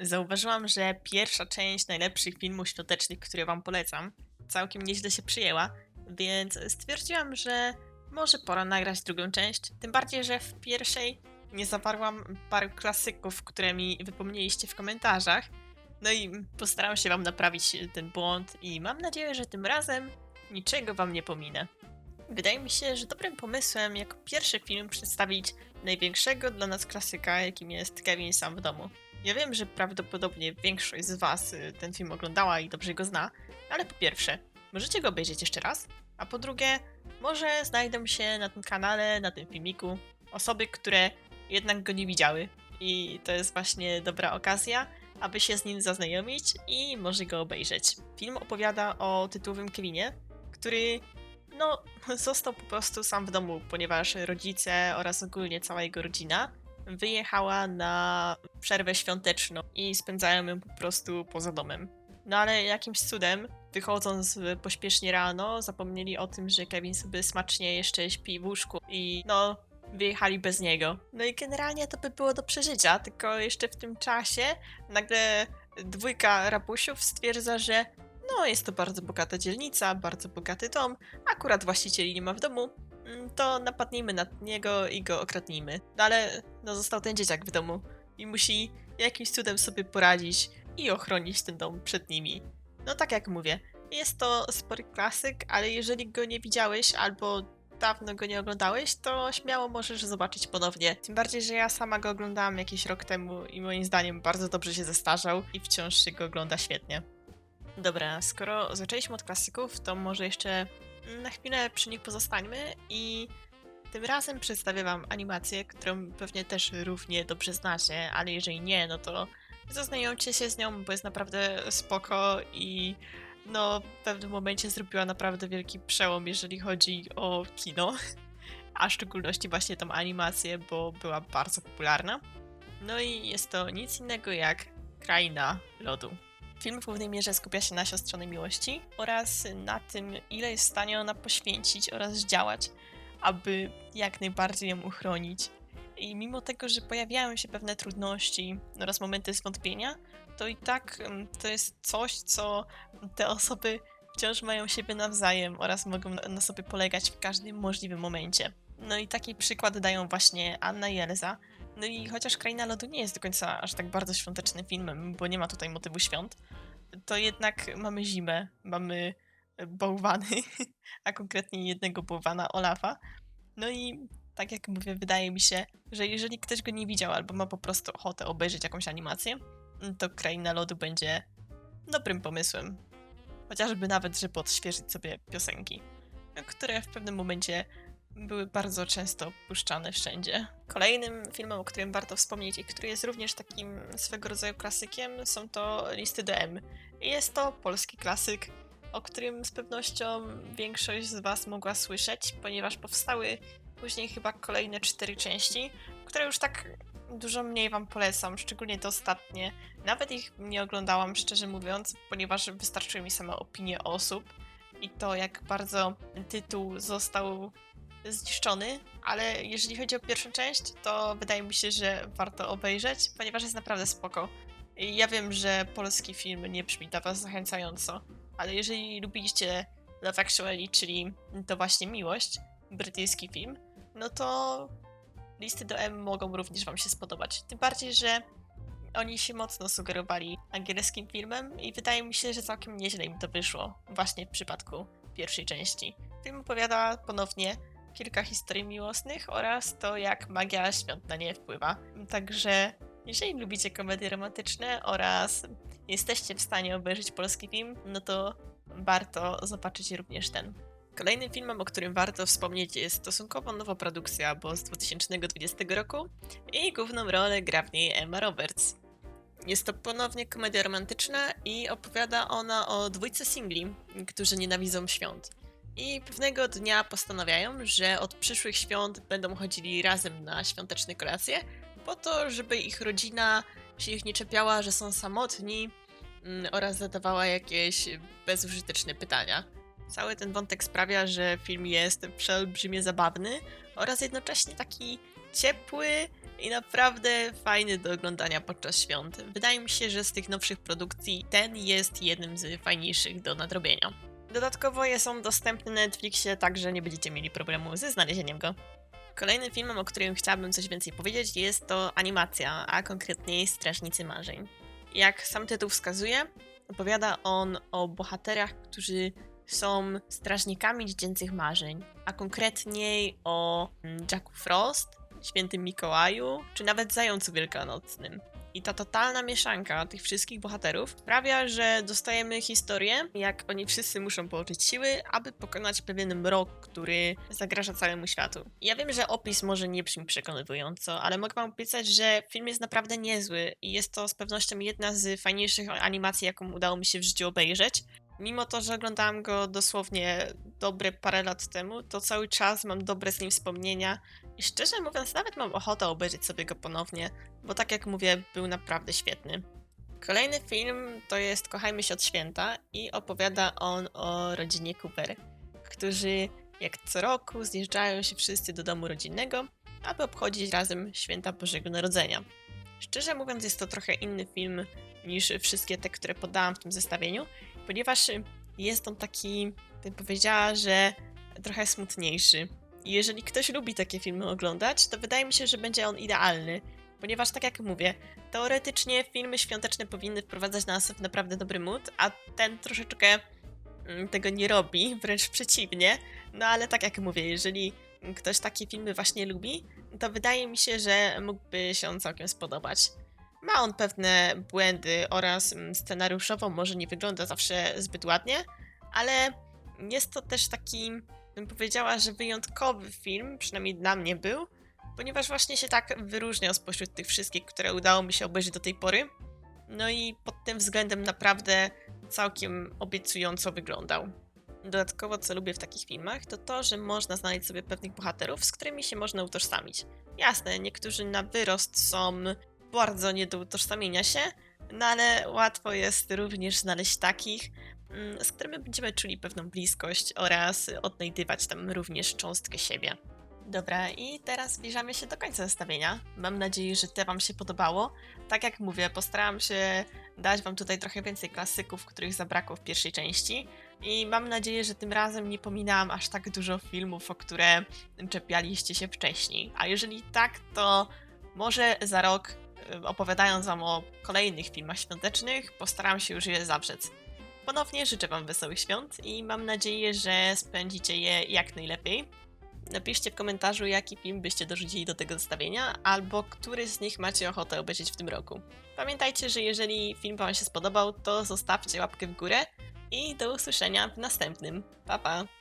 Zauważyłam, że pierwsza część najlepszych filmów świątecznych, które wam polecam, całkiem nieźle się przyjęła, więc stwierdziłam, że może pora nagrać drugą część. Tym bardziej, że w pierwszej nie zawarłam paru klasyków, które mi wypomnieliście w komentarzach. No i postaram się wam naprawić ten błąd i mam nadzieję, że tym razem niczego wam nie pominę. Wydaje mi się, że dobrym pomysłem jako pierwszy film przedstawić największego dla nas klasyka, jakim jest Kevin sam w domu. Ja wiem, że prawdopodobnie większość z Was y, ten film oglądała i dobrze go zna, ale po pierwsze, możecie go obejrzeć jeszcze raz, a po drugie, może znajdą się na tym kanale, na tym filmiku osoby, które jednak go nie widziały. I to jest właśnie dobra okazja, aby się z nim zaznajomić i może go obejrzeć. Film opowiada o tytułowym Kevinie, który no, został po prostu sam w domu, ponieważ rodzice oraz ogólnie cała jego rodzina wyjechała na przerwę świąteczną i spędzają ją po prostu poza domem. No ale jakimś cudem, wychodząc pośpiesznie rano, zapomnieli o tym, że Kevin sobie smacznie jeszcze śpi w łóżku i no, wyjechali bez niego. No i generalnie to by było do przeżycia, tylko jeszcze w tym czasie nagle dwójka rabusiów stwierdza, że no jest to bardzo bogata dzielnica, bardzo bogaty dom, akurat właścicieli nie ma w domu, to napadnijmy na niego i go okradnijmy. No ale no został ten dzieciak w domu i musi jakimś cudem sobie poradzić i ochronić ten dom przed nimi. No tak jak mówię, jest to spory klasyk, ale jeżeli go nie widziałeś albo dawno go nie oglądałeś, to śmiało możesz zobaczyć ponownie. Tym bardziej, że ja sama go oglądałam jakiś rok temu i moim zdaniem bardzo dobrze się zestarzał i wciąż się go ogląda świetnie. Dobra, skoro zaczęliśmy od klasyków, to może jeszcze na chwilę przy nich pozostańmy i tym razem przedstawię wam animację, którą pewnie też równie dobrze znacie, ale jeżeli nie, no to zaznajomcie się z nią, bo jest naprawdę spoko i no w pewnym momencie zrobiła naprawdę wielki przełom, jeżeli chodzi o kino, a w szczególności właśnie tą animację, bo była bardzo popularna. No i jest to nic innego jak Kraina Lodu. Film w głównej mierze skupia się na siostrzonej miłości oraz na tym, ile jest w stanie ona poświęcić oraz działać, aby jak najbardziej ją uchronić. I mimo tego, że pojawiają się pewne trudności oraz momenty zwątpienia, to i tak mm, to jest coś, co te osoby wciąż mają siebie nawzajem oraz mogą na- sobie polegać w każdym możliwym momencie. No i taki przykład dają właśnie Anna i Elza. No i chociaż Kraina Lodu nie jest do końca aż tak bardzo świątecznym filmem, bo nie ma tutaj motywu świąt, to jednak mamy zimę, mamy bałwany, a konkretnie jednego bałwana Olafa. No i tak jak mówię, wydaje mi się, że jeżeli ktoś go nie widział albo ma po prostu ochotę obejrzeć jakąś animację, to Kraina Lodu będzie dobrym pomysłem. Chociażby nawet, żeby odświeżyć sobie piosenki, które w pewnym momencie były bardzo często puszczane wszędzie. Kolejnym filmem, o którym warto wspomnieć i który jest również takim swego rodzaju klasykiem, są to Listy DM. Jest to polski klasyk, o którym z pewnością większość z Was mogła słyszeć, ponieważ powstały później chyba kolejne cztery części, które już tak dużo mniej Wam polecam, szczególnie te ostatnie. Nawet ich nie oglądałam, szczerze mówiąc, ponieważ wystarczyły mi same opinie osób i to, jak bardzo tytuł został zniszczony, ale jeżeli chodzi o pierwszą część, to wydaje mi się, że warto obejrzeć, ponieważ jest naprawdę spoko. Ja wiem, że polski film nie brzmi dla Was zachęcająco, ale jeżeli lubiliście Love Actually, czyli to właśnie miłość, brytyjski film, no to listy do M mogą również Wam się spodobać. Tym bardziej, że oni się mocno sugerowali angielskim filmem i wydaje mi się, że całkiem nieźle im to wyszło, właśnie w przypadku pierwszej części. Film opowiada ponownie kilka historii miłosnych oraz to, jak magia świąt na nie wpływa. Także jeżeli lubicie komedie romantyczne oraz jesteście w stanie obejrzeć polski film, no to warto zobaczyć również ten. Kolejnym filmem, o którym warto wspomnieć jest stosunkowo nowa produkcja, bo z 2020 roku i główną rolę gra w niej Emma Roberts. Jest to ponownie komedia romantyczna i opowiada ona o dwójce singli, którzy nienawidzą świąt. I pewnego dnia postanawiają, że od przyszłych świąt będą chodzili razem na świąteczne kolacje, po to, żeby ich rodzina się ich nie czepiała, że są samotni mm, oraz zadawała jakieś bezużyteczne pytania. Cały ten wątek sprawia, że film jest przeolbrzymie zabawny oraz jednocześnie taki ciepły i naprawdę fajny do oglądania podczas świąt. Wydaje mi się, że z tych nowszych produkcji ten jest jednym z fajniejszych do nadrobienia. Dodatkowo jest on dostępny na Netflixie, także nie będziecie mieli problemu ze znalezieniem go. Kolejnym filmem, o którym chciałabym coś więcej powiedzieć, jest to animacja, a konkretniej Strażnicy Marzeń. Jak sam tytuł wskazuje, opowiada on o bohaterach, którzy są strażnikami dziecięcych marzeń, a konkretniej o Jacku Frost, Świętym Mikołaju, czy nawet Zającu Wielkanocnym. I ta totalna mieszanka tych wszystkich bohaterów sprawia, że dostajemy historię, jak oni wszyscy muszą połączyć siły, aby pokonać pewien mrok, który zagraża całemu światu. Ja wiem, że opis może nie brzmi przekonywująco, ale mogę wam obiecać, że film jest naprawdę niezły i jest to z pewnością jedna z fajniejszych animacji, jaką udało mi się w życiu obejrzeć. Mimo to, że oglądałam go dosłownie dobre parę lat temu, to cały czas mam dobre z nim wspomnienia i szczerze mówiąc, nawet mam ochotę obejrzeć sobie go ponownie, bo tak jak mówię, był naprawdę świetny. Kolejny film to jest Kochajmy się od święta i opowiada on o rodzinie Cooper, którzy jak co roku zjeżdżają się wszyscy do domu rodzinnego, aby obchodzić razem święta Bożego Narodzenia. Szczerze mówiąc, jest to trochę inny film niż wszystkie te, które podałam w tym zestawieniu, ponieważ jest on taki, bym powiedziała, że trochę smutniejszy. I jeżeli ktoś lubi takie filmy oglądać, to wydaje mi się, że będzie on idealny, ponieważ tak jak mówię, teoretycznie filmy świąteczne powinny wprowadzać nas w naprawdę dobry mood, a ten troszeczkę mm, tego nie robi, wręcz przeciwnie. No ale tak jak mówię, jeżeli ktoś takie filmy właśnie lubi, to wydaje mi się, że mógłby się on całkiem spodobać. Ma on pewne błędy oraz mm, scenariuszowo może nie wygląda zawsze zbyt ładnie, ale jest to też taki, bym powiedziała, że wyjątkowy film, przynajmniej dla mnie był, ponieważ właśnie się tak wyróżniał spośród tych wszystkich, które udało mi się obejrzeć do tej pory. No i pod tym względem naprawdę całkiem obiecująco wyglądał. Dodatkowo, co lubię w takich filmach, to to, że można znaleźć sobie pewnych bohaterów, z którymi się można utożsamić. Jasne, niektórzy na wyrost są bardzo nie do utożsamienia się, no ale łatwo jest również znaleźć takich, mm, z którymi będziemy czuli pewną bliskość oraz odnajdywać tam również cząstkę siebie. Dobra, i teraz zbliżamy się do końca zestawienia. Mam nadzieję, że te Wam się podobało. Tak jak mówię, postarałam się dać Wam tutaj trochę więcej klasyków, których zabrakło w pierwszej części. I mam nadzieję, że tym razem nie pominęłam aż tak dużo filmów, o które czepialiście się wcześniej. A jeżeli tak, to może za rok, opowiadając Wam o kolejnych filmach świątecznych, postaram się już je zawrzec. Ponownie życzę Wam wesołych świąt i mam nadzieję, że spędzicie je jak najlepiej. Napiszcie w komentarzu, jaki film byście dorzucili do tego zestawienia, albo który z nich macie ochotę obejrzeć w tym roku. Pamiętajcie, że jeżeli film Wam się spodobał, to zostawcie łapkę w górę i do usłyszenia w następnym. Pa pa!